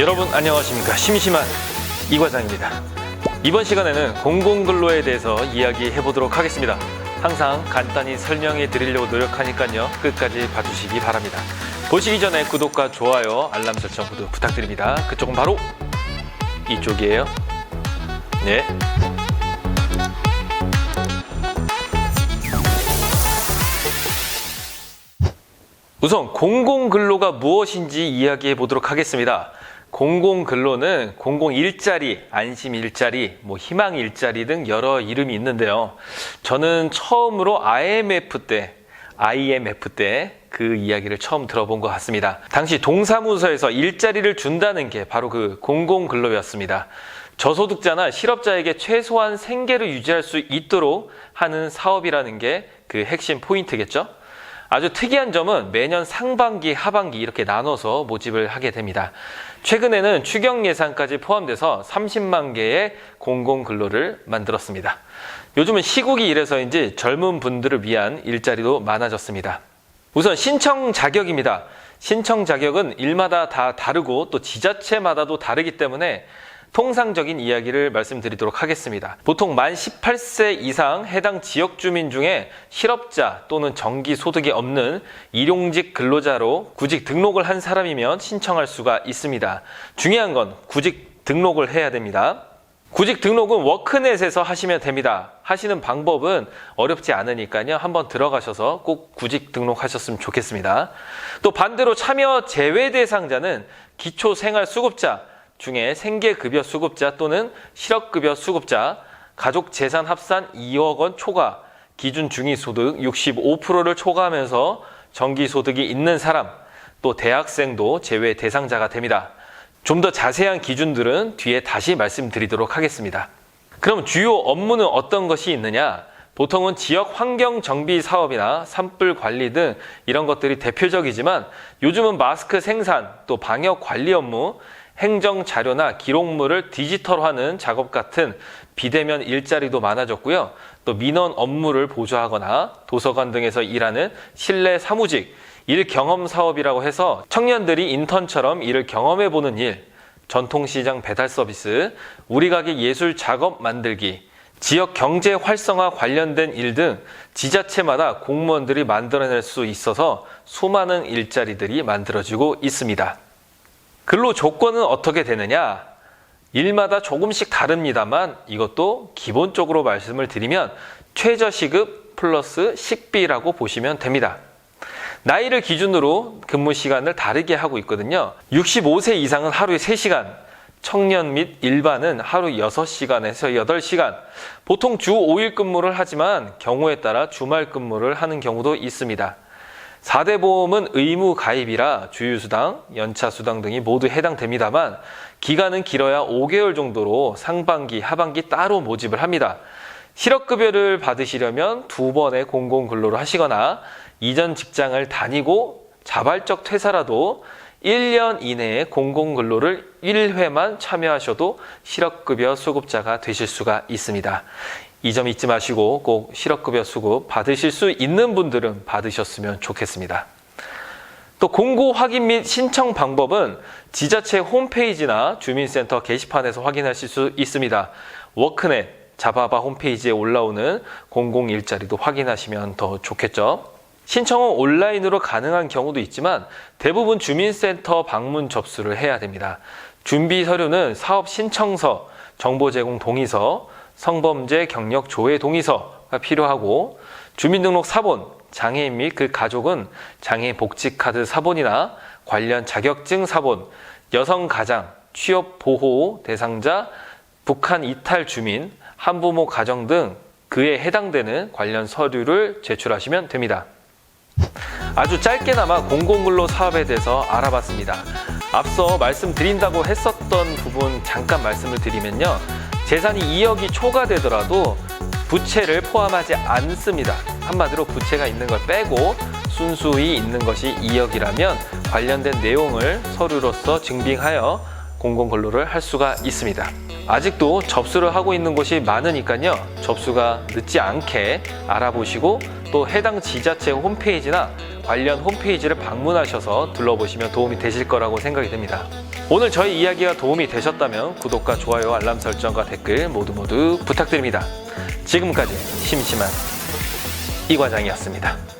여러분 안녕하십니까? 심심한 이 과장입니다. 이번 시간에는 공공근로에 대해서 이야기해 보도록 하겠습니다. 항상 간단히 설명해 드리려고 노력하니까요. 끝까지 봐주시기 바랍니다. 보시기 전에 구독과 좋아요 알람 설정 모두 부탁드립니다. 그쪽은 바로 이쪽이에요. 네. 우선 공공근로가 무엇인지 이야기해 보도록 하겠습니다. 공공 근로는 공공 일자리, 안심 일자리, 뭐 희망 일자리 등 여러 이름이 있는데요. 저는 처음으로 IMF 때, IMF 때 그 이야기를 처음 들어본 것 같습니다. 당시 동사무소에서 일자리를 준다는 게 바로 그 공공 근로였습니다. 저소득자나 실업자에게 최소한 생계를 유지할 수 있도록 하는 사업이라는 게 그 핵심 포인트겠죠? 아주 특이한 점은 매년 상반기, 하반기 이렇게 나눠서 모집을 하게 됩니다. 최근에는 추경 예산까지 포함돼서 30만 개의 공공 근로를 만들었습니다. 요즘은 시국이 이래서인지 젊은 분들을 위한 일자리도 많아졌습니다. 우선 신청 자격입니다. 신청 자격은 일마다 다 다르고 또 지자체마다도 다르기 때문에 통상적인 이야기를 말씀드리도록 하겠습니다. 보통 만 18세 이상 해당 지역 주민 중에 실업자 또는 정기 소득이 없는 일용직 근로자로 구직 등록을 한 사람이면 신청할 수가 있습니다. 중요한 건 구직 등록을 해야 됩니다. 구직 등록은 워크넷에서 하시면 됩니다. 하시는 방법은 어렵지 않으니까요. 한번 들어가셔서 꼭 구직 등록하셨으면 좋겠습니다. 또 반대로 참여 제외 대상자는 기초생활수급자 중에 생계급여 수급자 또는 실업급여 수급자, 가족 재산 합산 2억 원 초과, 기준 중위소득 65%를 초과하면서 정기소득이 있는 사람, 또 대학생도 제외 대상자가 됩니다. 좀 더 자세한 기준들은 뒤에 다시 말씀드리도록 하겠습니다. 그럼 주요 업무는 어떤 것이 있느냐? 보통은 지역 환경 정비 사업이나 산불 관리 등 이런 것들이 대표적이지만 요즘은 마스크 생산, 또 방역 관리 업무, 행정 자료나 기록물을 디지털화하는 작업 같은 비대면 일자리도 많아졌고요. 또 민원 업무를 보조하거나 도서관 등에서 일하는 실내 사무직, 일 경험 사업이라고 해서 청년들이 인턴처럼 일을 경험해 보는 일, 전통시장 배달 서비스, 우리 가게 예술 작업 만들기, 지역 경제 활성화 관련된 일 등 지자체마다 공무원들이 만들어낼 수 있어서 수많은 일자리들이 만들어지고 있습니다. 근로 조건은 어떻게 되느냐? 일마다 조금씩 다릅니다만 이것도 기본적으로 말씀을 드리면 최저시급 플러스 식비라고 보시면 됩니다. 나이를 기준으로 근무 시간을 다르게 하고 있거든요. 65세 이상은 하루에 3시간, 청년 및 일반은 하루 6시간에서 8시간, 보통 주 5일 근무를 하지만 경우에 따라 주말 근무를 하는 경우도 있습니다. 4대 보험은 의무 가입이라 주유수당, 연차수당 등이 모두 해당됩니다만 기간은 길어야 5개월 정도로 상반기, 하반기 따로 모집을 합니다. 실업급여를 받으시려면 두 번의 공공근로를 하시거나 이전 직장을 다니고 자발적 퇴사라도 1년 이내에 공공근로를 1회만 참여하셔도 실업급여 수급자가 되실 수가 있습니다. 이 점 잊지 마시고 꼭 실업급여 수급 받으실 수 있는 분들은 받으셨으면 좋겠습니다. 또 공고 확인 및 신청 방법은 지자체 홈페이지나 주민센터 게시판에서 확인하실 수 있습니다. 워크넷, 자바바 홈페이지에 올라오는 공공 일자리도 확인하시면 더 좋겠죠. 신청은 온라인으로 가능한 경우도 있지만 대부분 주민센터 방문 접수를 해야 됩니다. 준비 서류는 사업 신청서, 정보 제공 동의서, 성범죄 경력 조회 동의서가 필요하고 주민등록 사본, 장애인 및 그 가족은 장애인 복지카드 사본이나 관련 자격증 사본, 여성 가장, 취업 보호 대상자, 북한 이탈 주민, 한부모 가정 등 그에 해당되는 관련 서류를 제출하시면 됩니다. 아주 짧게나마 공공근로 사업에 대해서 알아봤습니다. 앞서 말씀드린다고 했었던 부분 잠깐 말씀을 드리면요. 재산이 2억이 초과되더라도 부채를 포함하지 않습니다. 한마디로 부채가 있는 걸 빼고 순수히 있는 것이 2억이라면 관련된 내용을 서류로서 증빙하여 공공근로를 할 수가 있습니다. 아직도 접수를 하고 있는 곳이 많으니까요. 접수가 늦지 않게 알아보시고 또 해당 지자체 홈페이지나 관련 홈페이지를 방문하셔서 둘러보시면 도움이 되실 거라고 생각이 됩니다. 오늘 저희 이야기가 도움이 되셨다면 구독과 좋아요, 알람 설정과 댓글 모두 모두 부탁드립니다. 지금까지 심심한 이 과장이었습니다.